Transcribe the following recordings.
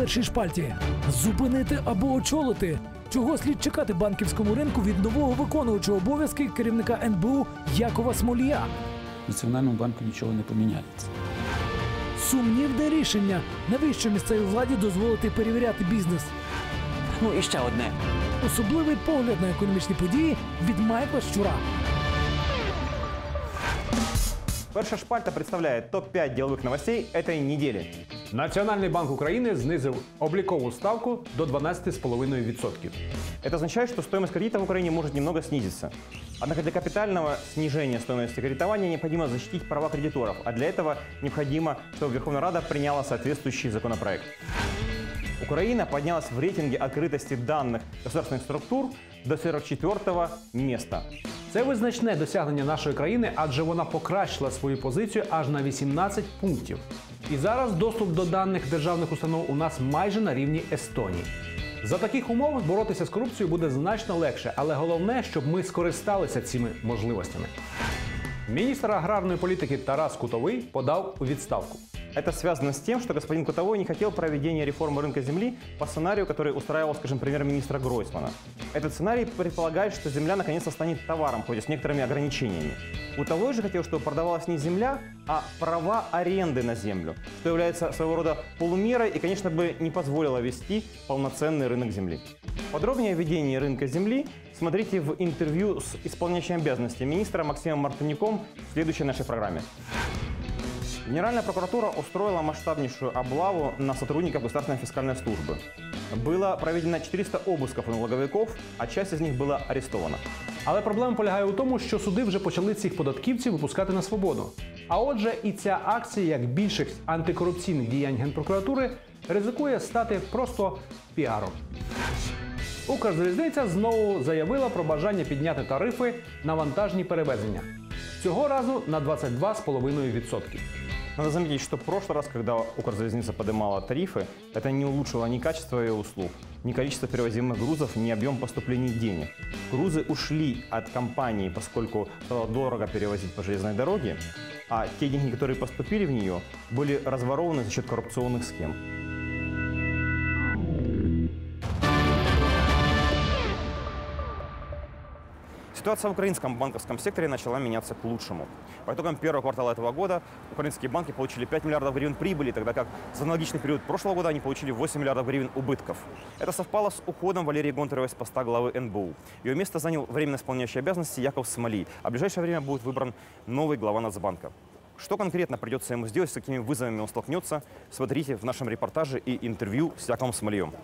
Першій шпальті зупинити або очолити. Чого слід чекати банківському ринку від нового виконуючого обов'язки керівника НБУ Якова Смолія? Національному банку нічого не поміняється. Сумнівне рішення. Навіщо місцевій владі дозволити перевіряти бізнес? Ну і ще одне. Особливий погляд на економічні події від Майкла Щура. Перша шпальта представляет топ-5 деловых новостей этой недели. Національний банк України знизив облікову ставку до 12,5%. Это означает, что стоимость кредита в Украине может немного снизиться. Однако для капитального снижения стоимости кредитования необходимо защитить права кредиторов, а для этого необходимо, чтобы Верховная Рада приняла соответствующий законопроект. Украина поднялась в рейтинге открытости данных государственных структур до 44 места. Це визначне досягнення нашої країни, адже вона покращила свою позицію аж на 18 пунктів. І зараз доступ до даних державних установ у нас майже на рівні Естонії. За таких умов боротися з корупцією буде значно легше, але головне, щоб ми скористалися цими можливостями. Міністр аграрної політики Тарас Кутовий подав у відставку. Это связано с тем, что господин Кутовой не хотел проведения реформы рынка земли по сценарию, который устраивал, скажем, премьер-министра Гройсмана. Этот сценарий предполагает, что земля наконец-то станет товаром, хоть и с некоторыми ограничениями. Кутовой же хотел, чтобы продавалась не земля, а права аренды на землю, что является своего рода полумерой и, конечно, бы не позволило вести полноценный рынок земли. Подробнее о ведении рынка земли смотрите в интервью с исполняющим обязанности министра Максимом Мартынюком в следующей нашей программе. Генеральная прокуратура устроила масштабнейшую облаву на сотрудников Государственной фискальной службы. Было проведено 400 обысков у налоговиков, а часть из них была арестована. Але проблема полягає у тому, що суди вже почали цих податківців випускати на свободу. А отже, і ця акція, як більшість антикорупційних діянь Генпрокуратури, ризикує стати просто піаром. Укрзалізниця знову заявила про бажання підняти тарифи на вантажні перевезення. Цього разу на 22,5%. Надо заметить, что в прошлый раз, когда Укрзалезница поднимала тарифы, это не улучшило ни качество ее услуг, ни количество перевозимых грузов, ни объем поступлений денег. Грузы ушли от компании, поскольку стало дорого перевозить по железной дороге, а те деньги, которые поступили в нее, были разворованы за счет коррупционных схем. Ситуация в украинском банковском секторе начала меняться к лучшему. По итогам первого квартала этого года украинские банки получили 5 миллиардов гривен прибыли, тогда как за аналогичный период прошлого года они получили 8 миллиардов гривен убытков. Это совпало с уходом Валерии Гонтаревой с поста главы НБУ. Ее место занял временно исполняющий обязанности Яков Смоли, а в ближайшее время будет выбран новый глава Нацбанка. Что конкретно придется ему сделать, с какими вызовами он столкнется, смотрите в нашем репортаже и интервью с Яковом Смольем.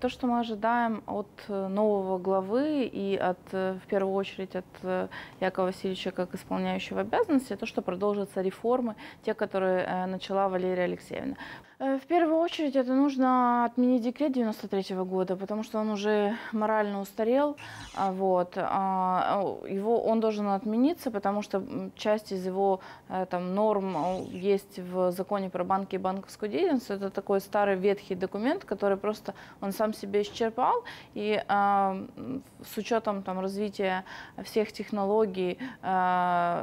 То, что мы ожидаем от э, нового главы и от, э, в первую очередь от э, Якова Васильевича как исполняющего обязанности, то, что продолжатся реформы, те, которые начала Валерия Алексеевна. Э, В первую очередь это нужно отменить декрет 93 года, потому что он уже морально устарел. а, Вот. а, Его, он должен отмениться, потому что часть из его э, там, норм есть в законе про банки и банковскую деятельность. Это такой старый ветхий документ, который просто он сам себе исчерпал. И а, с учетом там, развития всех технологий,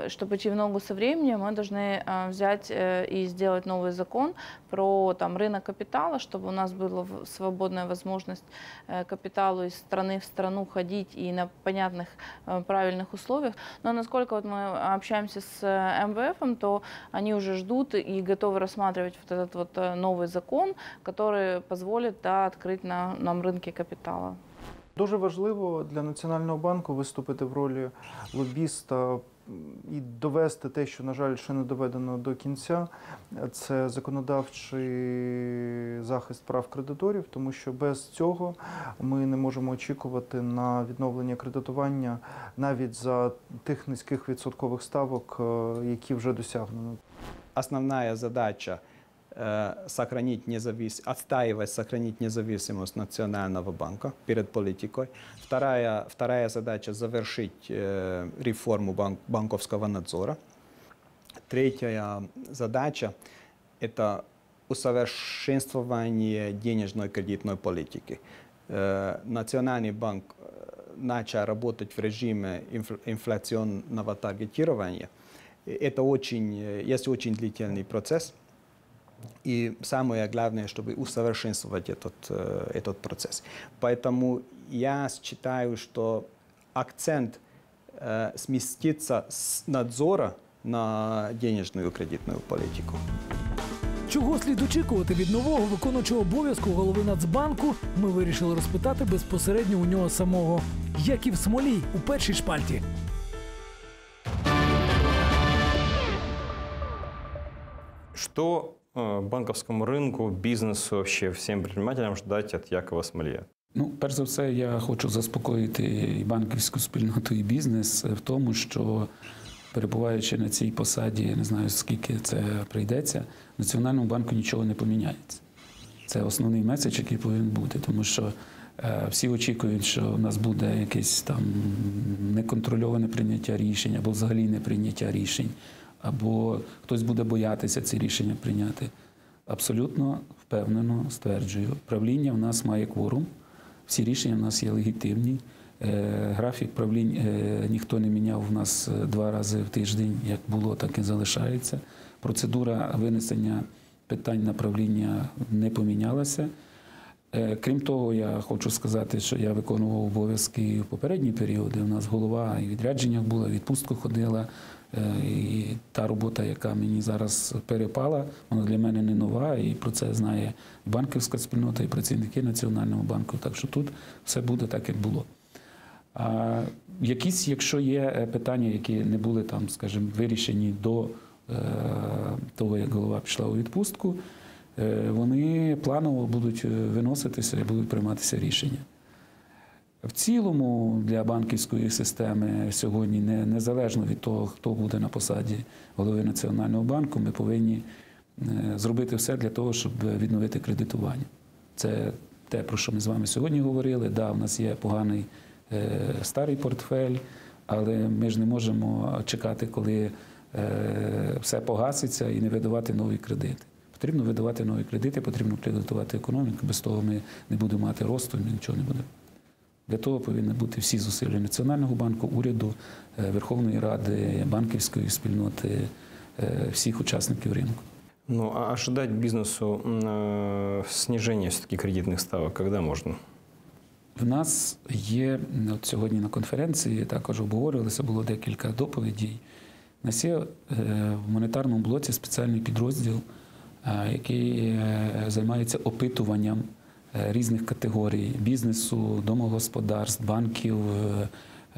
чтобы идти в ногу со временем, мы должны взять э, и сделать новый закон про там, рынок капитала, чтобы у нас была в- свободная возможность э, капиталу из страны в страну ходить и на понятных, э, правильных условиях. Но насколько вот мы общаемся с э, МВФ, то они уже ждут и готовы рассматривать вот этот вот э, новый закон, который позволит да, открыть на, нам рынки капитала. Дуже важливо для Національного банку виступити в ролі лобіста і довести те, що, на жаль, ще не доведено до кінця, це законодавчий захист прав кредиторів, тому що без цього ми не можемо очікувати на відновлення кредитування навіть за тих низьких відсоткових ставок, е, які вже досягнено. Основна задача сохранить независ... отстаивать, сохранить независимость Национального банка перед политикой. Вторая, вторая задача завершить э, реформу банк... банковского надзора. Третья задача – это усовершенствование денежной кредитной политики. Э, Национальный банк э, начал работать в режиме инф- инфляционного таргетирования. Это очень, э, есть очень длительный процесс. И самое главное, чтобы усовершенствовать этот, э, этот процесс. Поэтому я считаю, что акцент э, сместится с надзора на денежную кредитную политику. Чого слід очікувати від нового виконуючого обов'язку голови Нацбанку, ми вирішили розпитати безпосередньо у нього самого. Яків Смолій у першій шпальті. Что э, банковскому рынку, бизнесу, вообще всем предпринимателям ждать от Якова Смолья? Ну, перш за все, я хочу заспокоїти і банківську спільноту, і бізнес в тому, що перебуваючи на цій посаді, не знаю скільки це прийдеться, Національному банку нічого не поміняється. Це основний меседж, який повинен бути, тому що е, всі очікують, що в нас буде якесь там неконтрольоване прийняття рішень, або взагалі не прийняття рішень, або хтось буде боятися ці рішення прийняти. Абсолютно впевнено стверджую, правління в нас має кворум, всі рішення в нас є легітимні. Е, Графік правлінь е, ніхто не міняв у нас е, два рази в тиждень, як було, так і залишається. Процедура винесення питань на правління не помінялася. Крім того, я хочу сказати, що я виконував обов'язки в попередні періоди. У нас голова і в відрядженнях була, відпустку ходила. Е, І та робота, яка мені зараз перепала, вона для мене не нова, і про це знає банківська спільнота, і працівники Національного банку. Так що тут все буде так, як було. А якісь, якщо є е, питання, які не були там, скажімо, вирішені до е, того, як голова пішла у відпустку, вони планово будуть виноситися і будуть прийматися рішення. В цілому для банківської системи сьогодні, не, незалежно від того, хто буде на посаді голови Національного банку, ми повинні е, зробити все для того, щоб відновити кредитування. Це те, про що ми з вами сьогодні говорили. Да, в нас є поганий е, старий портфель, але ми ж не можемо чекати, коли е, все погаситься і не видавати нові кредити. Потрібно видавати нові кредити, потрібно кредитувати економіку. Без того ми не будемо мати росту, ми нічого не будемо. Для того повинні бути всі зусилля Національного банку, уряду, е, Верховної Ради, банківської спільноти, е, всіх учасників ринку. Ну, а ожидать бизнесу м, э, снижения все-таки кредитных ставок когда можно? В нас є от сьогодні на конференції, також обговорювалося, було декілька доповідей. У нас є е, в монетарному блоці спеціальний підрозділ, е, який е, займається опитуванням е, різних категорій бізнесу, домогосподарств, банків, е,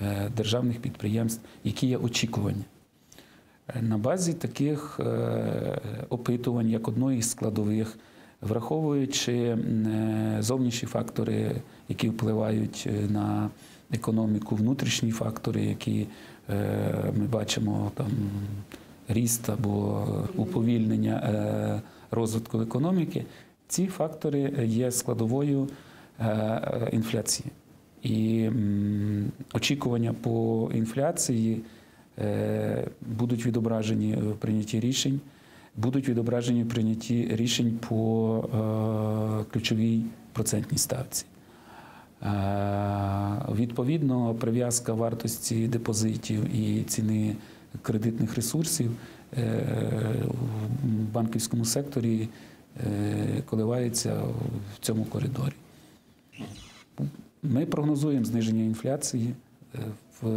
е, державних підприємств, які є очікування. Е, На базі таких е, опитувань, як одної з складових, враховуючи е, зовнішні фактори, які впливають е, на економіку, внутрішні фактори, які е, ми бачимо там ріст або уповільнення е, розвитку економіки, ці фактори є складовою е, е, інфляції. І очікування по інфляції е, будуть відображені в прийнятті рішень, будуть відображені в прийнятті рішень по ключовій процентній ставці. Відповідно, прив'язка вартості депозитів і ціни кредитних ресурсів в банківському секторі коливається в цьому коридорі. Ми прогнозуємо зниження інфляції е, в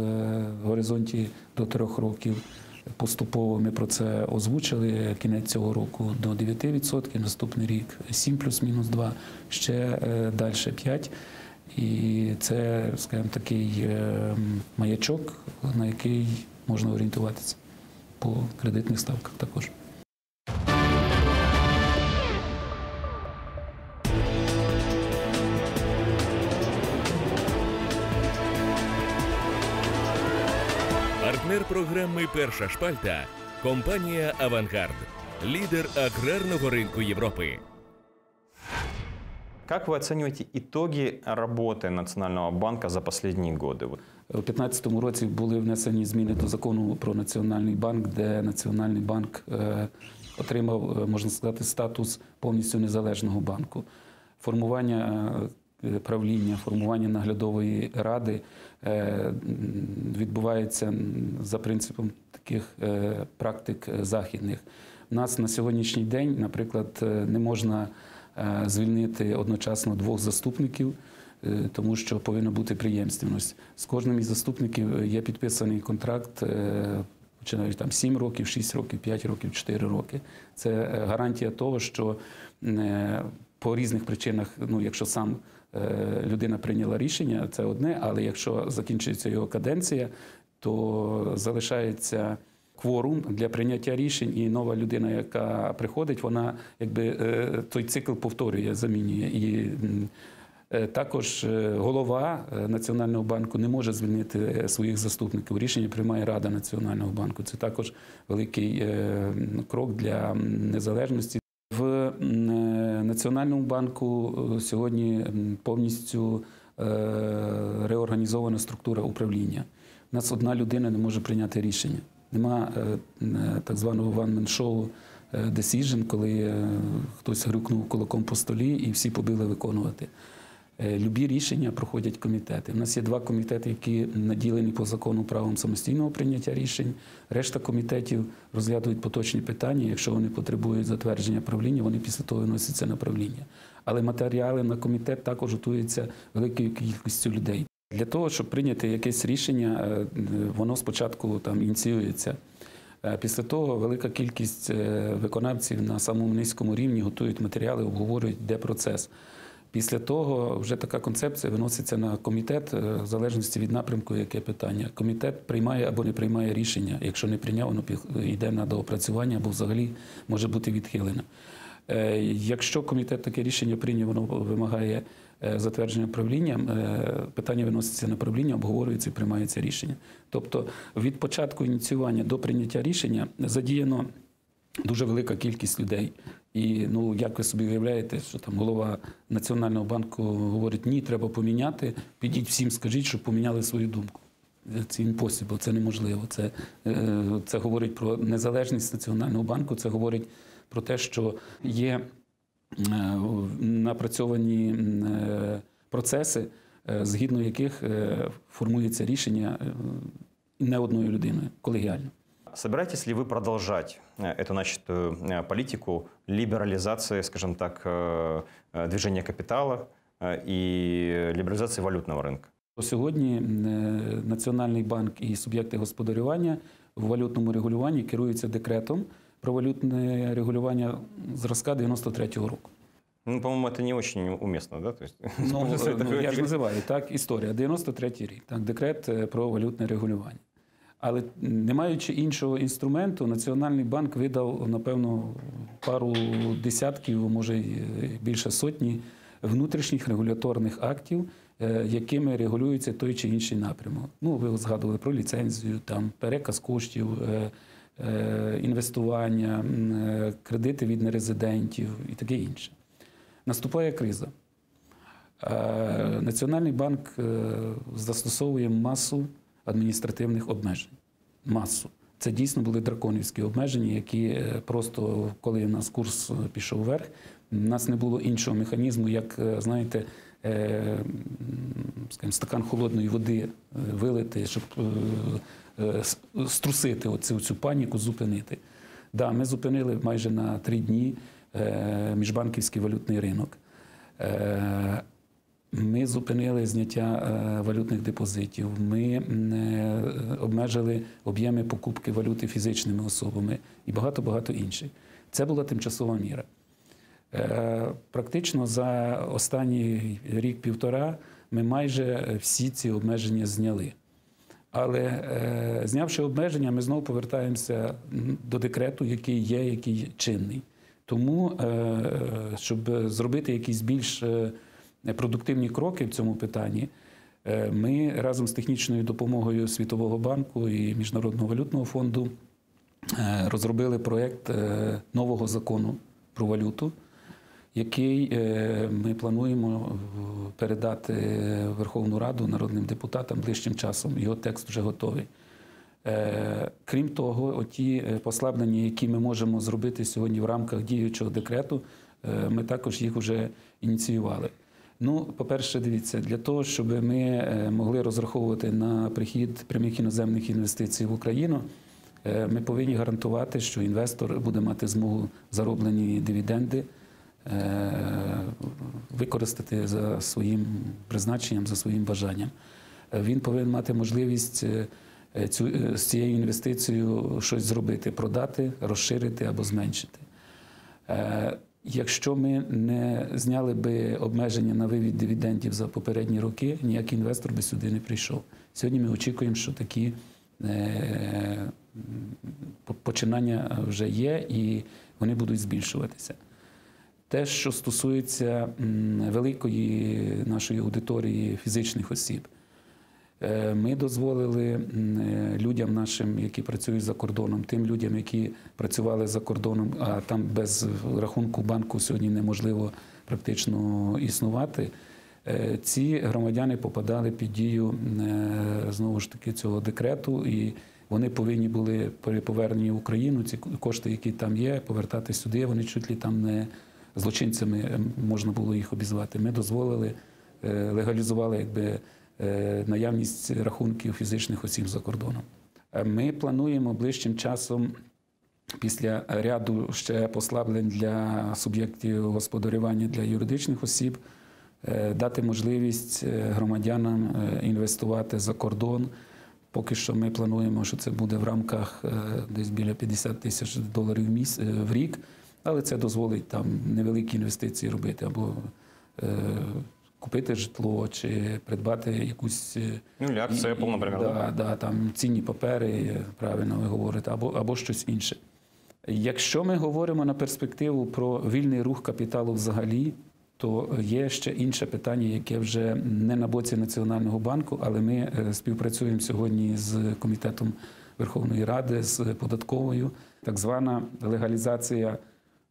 горизонті до трьох років. Поступово ми про це озвучили. Кінець цього року до 9%, наступний рік 7 плюс-мінус 2, ще е, далі 5. І це, скажімо, такий е, маячок, на який можна орієнтуватися по кредитних ставках також. програми Перша шпальта компанія Авангард, лідер аграрного ринку Європи. Как вы оцениваете итоги работы Национального банка за последние годы? Вот. У 2015 році були внесені зміни до закону про національний банк, де Національний банк е, отримав, е, можна сказати, статус повністю незалежного банку. Формування е, правління, формування наглядової ради е, відбувається за принципом таких е, практик західних. У нас на сьогоднішній день, наприклад, е, не можна звільнити одночасно двох заступників. Тому що повинна бути приємственність. З кожним із заступників є підписаний контракт, починаючи там 7 років, 6 років, 5 років, 4 роки. Це гарантія того, що по різних причинах, ну якщо сам людина прийняла рішення, це одне, але якщо закінчується його каденція, то залишається. Кворум для прийняття рішень, і нова людина, яка приходить, вона якби е, той цикл повторює, замінює. І Е, Також е, голова е, Національного банку не може звільнити е, своїх заступників. Рішення приймає Рада Національного банку. Це також великий е, крок для незалежності. В е, Національному банку е, сьогодні повністю е, реорганізована структура управління. У нас одна людина не може прийняти рішення. Нема е, так званого one-man-show decision, коли хтось грюкнув кулаком по столі і всі побили виконувати. Е, Любі рішення проходять комітети. У нас є два комітети, які наділені по закону правом самостійного прийняття рішень. Решта комітетів розглядують поточні питання. Якщо вони потребують затвердження правління, вони після того виносяться на правління. Але матеріали на комітет також готуються великою кількістю людей. Для того, щоб прийняти якесь рішення, е, воно спочатку там ініціюється. Е, Після того велика кількість виконавців на самому низькому рівні готують матеріали, обговорюють, де процес. Після того вже така концепція виноситься на комітет е, в залежності від напрямку, яке питання. Комітет приймає або не приймає рішення. Якщо не прийняв, воно йде на доопрацювання або взагалі може бути відхилене. Е, Якщо комітет таке рішення прийняв, воно вимагає е, затвердження правління, е, питання виноситься на правління, обговорюється і приймається рішення. Тобто від початку ініціювання до прийняття рішення задіяно дуже велика кількість людей. І ну як ви собі уявляєте, що там голова Національного банку говорить, ні, треба поміняти. Підіть всім, скажіть, щоб поміняли свою думку. Це impossible, це неможливо. Це, е, це говорить про незалежність Національного банку, це говорить про те, що є е, напрацьовані е, процеси, згідно яких формується рішення не одною людиною, колегіально. Собираетесь ли вы продолжать э, эту начатую э, политику либерализации, скажем так, э, э, движения капитала э, и либерализации валютного рынка? Сьогодні е, Національний банк і суб'єкти господарювання в валютному регулюванні керуються декретом про валютне регулювання зразка 93-го року. Ну, по-моему, это не очень уместно, да? То есть, Ну, Просто е, ну, такое- я ж називаю так, історія. 93-й рік, так, декрет е, про валютне регулювання. Але не маючи іншого інструменту, Національний банк видав, напевно, пару десятків, може е, більше сотні внутрішніх регуляторних актів, е, якими регулюється той чи інший напрямок. Ну, ви згадували про ліцензію, там переказ коштів, е, інвестування, кредити від нерезидентів і таке інше. Наступає криза. Національний банк застосовує масу адміністративних обмежень. Масу. Це дійсно були драконівські обмеження, які е, просто, коли у нас курс е, пішов вверх, у нас не було іншого механізму, як, е, знаєте, скажімо, стакан холодної води вилити, щоб струсити оцю цю паніку, зупинити. Да, ми зупинили майже на три дні міжбанківський валютний ринок. Ми зупинили зняття е, валютних депозитів. Ми е, обмежили об'єми покупки валюти фізичними особами і багато багато інших. Це була тимчасова міра. Е, Практично за останній рік-півтора ми майже всі ці обмеження зняли. Але знявши обмеження, ми знову повертаємося до декрету, який є, який чинний. Тому, щоб зробити якісь більш продуктивні кроки в цьому питанні, е, ми разом з технічною допомогою Світового банку і Міжнародного валютного фонду е, розробили проєкт е, нового закону про валюту, який ми плануємо передати Верховну Раду народним депутатам ближчим часом. Його текст вже готовий. Крім того, оті е, послаблення, які ми можемо зробити сьогодні в рамках діючого декрету, ми також їх вже ініціювали. Ну, по-перше, дивіться, для того, щоб ми е, могли розраховувати на прихід прямих іноземних інвестицій в Україну, е, ми повинні гарантувати, що інвестор буде мати змогу зароблені дивіденди е, використати за своїм призначенням, за своїм бажанням. Він повинен мати можливість цю, з цією інвестицією щось зробити, продати, розширити або зменшити. Якщо ми не зняли би обмеження на вивід дивідендів за попередні роки, ніякий інвестор би сюди не прийшов. Сьогодні ми очікуємо, що такі е, починання вже є і вони будуть збільшуватися. Те, що стосується великої нашої аудиторії фізичних осіб, Ми дозволили е, людям нашим, які працюють за кордоном, тим людям, які працювали за кордоном, а там без рахунку банку сьогодні неможливо практично існувати. е, Ці громадяни попадали під дію е, знову ж таки цього декрету, і вони повинні були при поверненні в Україну ці кошти, які там є, повертати сюди. Вони чуть ли там не злочинцями е, можна було їх обізвати. Ми дозволили, е, легалізували якби е, наявність рахунків фізичних осіб за кордоном. Е, Ми плануємо ближчим часом, після ряду ще послаблень для суб'єктів господарювання для юридичних осіб, е, дати можливість е, громадянам е, інвестувати за кордон. Поки що ми плануємо, що це буде в рамках е, десь біля 50 тисяч доларів в е, рік, але це дозволить там невеликі інвестиції робити або е, купити житло чи придбати якусь е, Ну, акции Apple, например, Да, да? там цінні папери, правильно ви говорите, або, або щось інше. Якщо ми говоримо на перспективу про вільний рух капіталу взагалі, то є ще інше питання, яке вже не на боці Національного банку, але ми е, співпрацюємо сьогодні з комітетом Верховної Ради, з податковою, так звана легалізація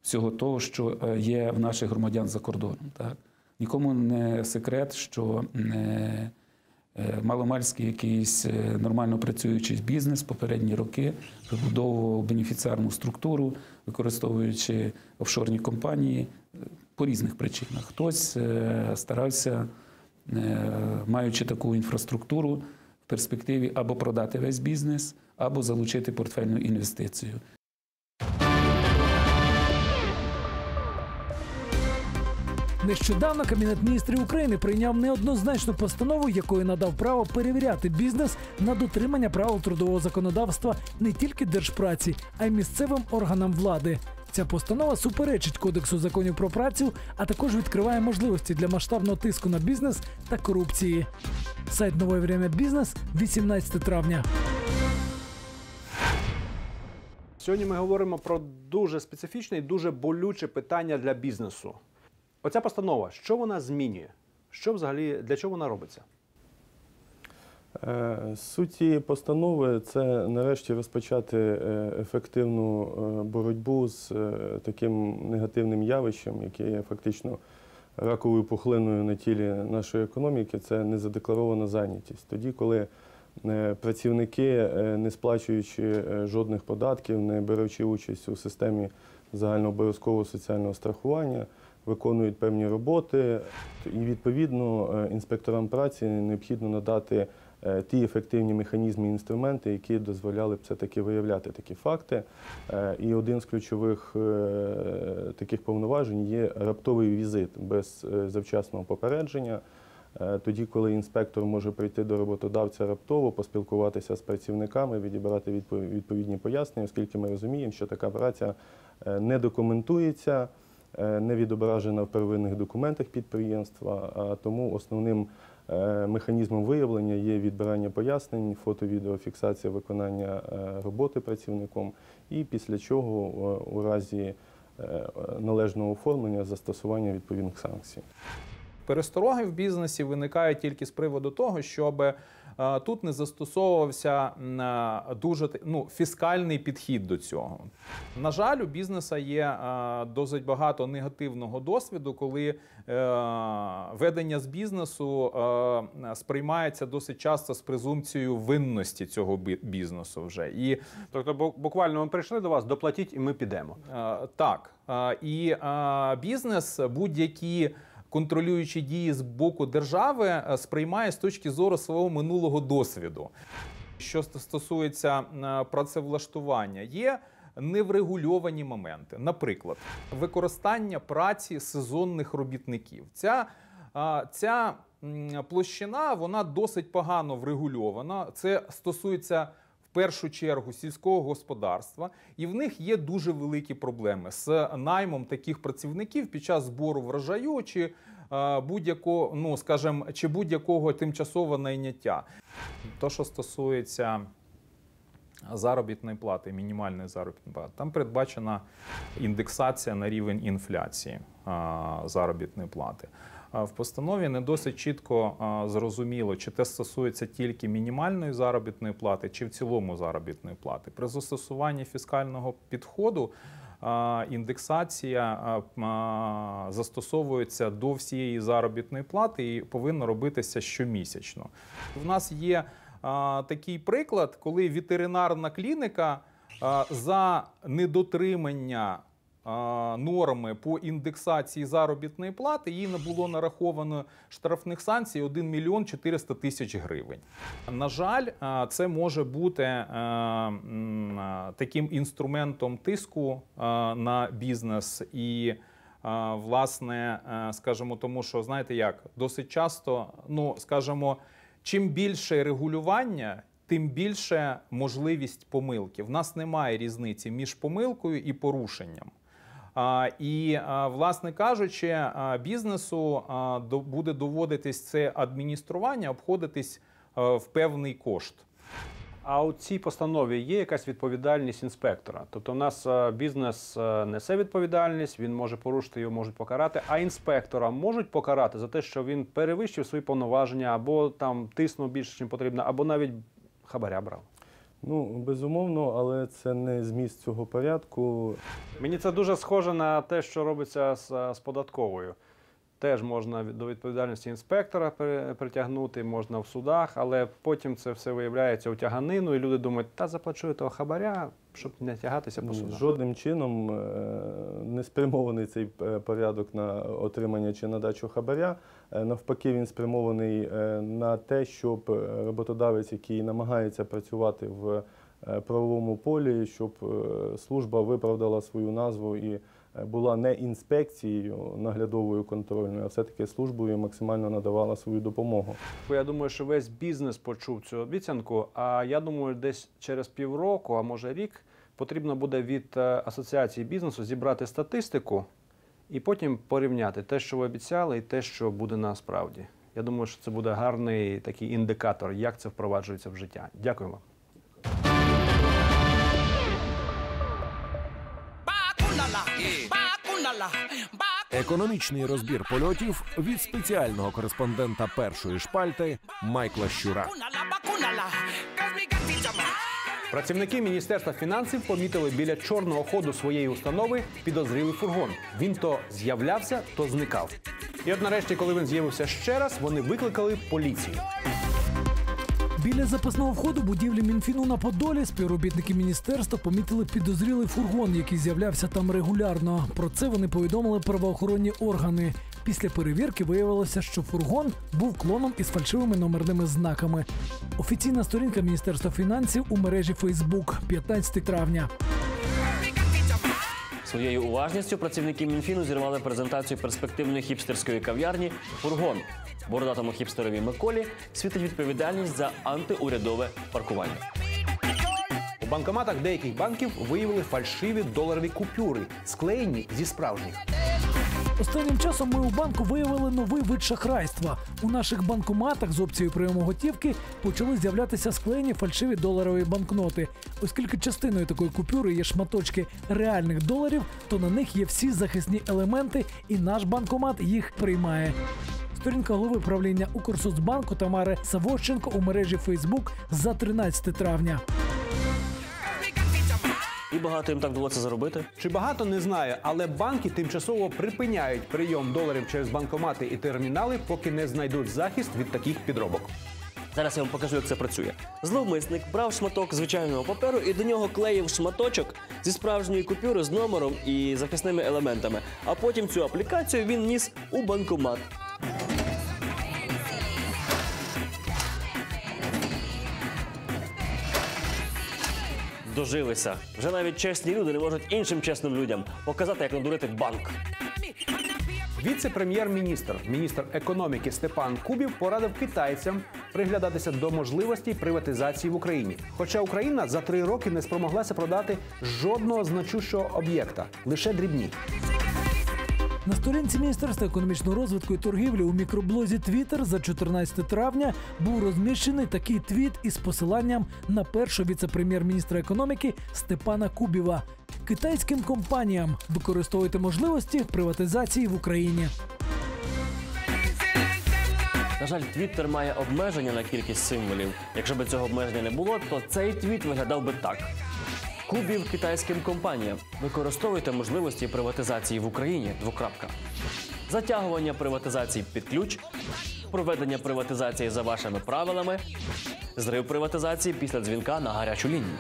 всього того, що е, є в наших громадян за кордоном. Так? Нікому не секрет, що е, Е, маломальський якийсь е, нормально працюючий бізнес попередні роки вибудовував бенефіціарну структуру, використовуючи офшорні компанії по різних причинах. Хтось старався, маючи таку інфраструктуру, в перспективі або продати весь бізнес, або залучити портфельну інвестицію. Нещодавно Кабінет міністрів України прийняв неоднозначну постанову, якою надав право перевіряти бізнес на дотримання правил трудового законодавства не тільки держпраці, а й місцевим органам влади. Ця постанова суперечить кодексу законів про працю, а також відкриває можливості для масштабного тиску на бізнес та корупції. Сайт Нове время бізнес 18 травня. Сьогодні ми говоримо про дуже специфічне і дуже болюче питання для бізнесу. Оця постанова, що вона змінює? Що взагалі для чого вона робиться? Е, Суть цієї постанови це нарешті розпочати е, ефективну е, боротьбу з таким негативним явищем, яке є фактично раковою пухлиною на тілі нашої економіки. Це незадекларована зайнятість. Тоді, коли працівники, не сплачуючи жодних податків, не беручи участь у системі загальнообов'язкового соціального страхування, виконують певні роботи, і відповідно е, інспекторам праці необхідно надати е, ті ефективні механізми і інструменти, які дозволяли б все-таки виявляти такі факти. Е, І один з ключових таких повноважень є раптовий візит без завчасного попередження. Тоді, коли інспектор може прийти до роботодавця раптово, поспілкуватися з працівниками, відібрати відповідні пояснення, оскільки ми розуміємо, що така праця не документується, не відображена в первинних документах підприємства, а тому основним Е, Механізмом виявлення є відбирання пояснень, фото-відеофіксація виконання е, роботи працівником, і після чого е, у разі е, належного оформлення застосування відповідних санкцій. Перестороги в бізнесі виникають тільки з приводу того, щоб е, тут не застосовувався е, дуже ну, фіскальний підхід до цього. На жаль, у бізнеса є е, досить багато негативного досвіду, коли е, ведення з бізнесу е, сприймається досить часто з презумпцією винності цього бізнесу вже. І Тобто, бу- буквально ми прийшли до вас, доплатіть, і ми підемо. Е, Так. Е, І е, бізнес будь-які контролюючі дії з боку держави е, сприймає з точки зору свого минулого досвіду. Що стосується е, працевлаштування, є неврегульовані моменти. Наприклад, використання праці сезонних робітників. Ця, ця площина вона досить погано врегульована. Це стосується першу чергу сільського господарства, і в них є дуже великі проблеми з наймом таких працівників під час збору врожаю чи е, будь-якого, ну скажімо, чи будь-якого тимчасового найняття. То, що стосується заробітної плати, мінімальної заробітної плати, там передбачена індексація на рівень інфляції заробітної плати. В постанові не досить чітко зрозуміло, чи це стосується тільки мінімальної заробітної плати, чи в цілому заробітної плати. При застосуванні фіскального підходу індексація застосовується до всієї заробітної плати і повинна робитися щомісячно. В нас є такий приклад, коли ветеринарна клініка за недотримання норми по індексації заробітної плати їй не було нараховано штрафних санкцій 1 мільйон 400 тисяч гривень. На жаль, це може бути е, таким інструментом тиску на бізнес і. Власне, е, скажімо, тому що знаєте як, досить часто, ну скажімо, чим більше регулювання, тим більше можливість помилки. В нас немає різниці між помилкою і порушенням. І, власне кажучи, бізнесу буде доводитись це адміністрування, обходитись в певний кошт. А у цій постанові є якась відповідальність інспектора. Тобто, у нас е, бізнес е, несе відповідальність, він може порушити його, можуть покарати. А інспектора можуть покарати за те, що він перевищив свої повноваження, або там тиснув більше, ніж потрібно, або навіть хабаря брав. Ну, безумовно, але це не зміст цього порядку. Мені це дуже схоже на те, що робиться з, з податковою. Теж можна до відповідальності інспектора притягнути, можна в судах, але потім це все виявляється у тяганину, і люди думають, та заплачу того хабаря, щоб не тягатися по Ні, судах. Жодним чином е, не спрямований цей е, порядок на отримання чи надачу хабаря. Е, Навпаки, він спрямований на те, щоб роботодавець, який намагається працювати в правовому полі, щоб служба виправдала свою назву і була не інспекцією наглядовою контрольною, а все-таки службою максимально надавала свою допомогу. Я думаю, що весь бізнес почув цю обіцянку. А я думаю, десь через півроку, а може рік, потрібно буде від е, асоціації бізнесу зібрати статистику і потім порівняти те, що ви обіцяли, і те, що буде насправді. Я думаю, що це буде гарний такий індикатор, як це впроваджується в життя. Дякую вам. Економічний розбір польотів від спеціального кореспондента першої шпальти Майкла Щура. Працівники Міністерства фінансів помітили біля чорного ходу своєї установи підозрілий фургон. Він то з'являвся, то зникав. І от нарешті, коли він з'явився ще раз, вони викликали поліцію. Біля запасного входу будівлі Мінфіну на Подолі співробітники міністерства помітили підозрілий фургон, який з'являвся там регулярно. Про це вони повідомили правоохоронні органи. Після перевірки виявилося, що фургон був клоном із фальшивими номерними знаками. Офіційна сторінка Міністерства фінансів у мережі Фейсбук 15 травня. Своєю уважністю працівники Мінфіну зірвали презентацію перспективної хіпстерської кав'ярні Фургон. Бородатому хіпстерові Миколі світить відповідальність за антиурядове паркування. У банкоматах деяких банків виявили фальшиві доларові купюри, склеєні зі справжніх. Останнім часом ми у банку виявили новий вид шахрайства. У наших банкоматах з опцією прийому готівки почали з'являтися склеєні фальшиві доларові банкноти. Оскільки частиною такої купюри є шматочки реальних доларів, то на них є всі захисні елементи, і наш банкомат їх приймає. Сторінка голови правління Укрсоцбанку Тамари Савощенко у мережі Фейсбук за 13 травня. І багато їм так вдалося заробити. Чи багато не знаю, але банки тимчасово припиняють прийом доларів через банкомати і термінали, поки не знайдуть захист від таких підробок. Зараз я вам покажу, як це працює. Зловмисник брав шматок звичайного паперу і до нього клеїв шматочок зі справжньої купюри з номером і захисними елементами. А потім цю аплікацію він ніс у банкомат. Дожилися. Вже навіть чесні люди не можуть іншим чесним людям показати, як надурити банк. Віце-прем'єр-міністр, міністр економіки Степан Кубів порадив китайцям приглядатися до можливостей приватизації в Україні. Хоча Україна за три роки не спромоглася продати жодного значущого об'єкта, лише дрібні. На сторінці Міністерства економічного розвитку і торгівлі у мікроблозі Twitter за 14 травня був розміщений такий твіт із посиланням на першого віце-прем'єр-міністра економіки Степана Кубіва. Китайським компаніям використовуйте можливості приватизації в Україні. На жаль, Твіттер має обмеження на кількість символів. Якщо б цього обмеження не було, то цей твіт виглядав би так. Кубів китайським компаніям. Використовуйте можливості приватизації в Україні. Двокрапка. Затягування приватизації під ключ, проведення приватизації за вашими правилами, зрив приватизації після дзвінка на гарячу лінію.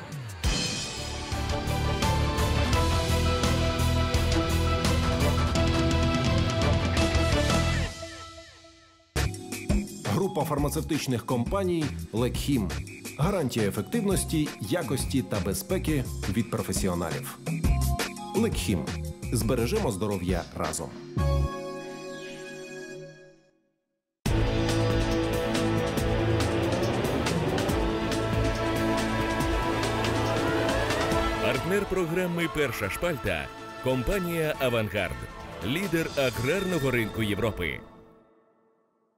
Група фармацевтичних компаній Лекхім. Гарантія ефективності, якості та безпеки від професіоналів. Лекхім. Збережемо здоров'я разом. Партнер програми Перша шпальта компанія Авангард, лідер аграрного ринку Європи.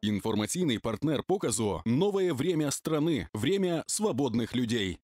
Информационный партнер показу «Новое время страны. Время свободных людей».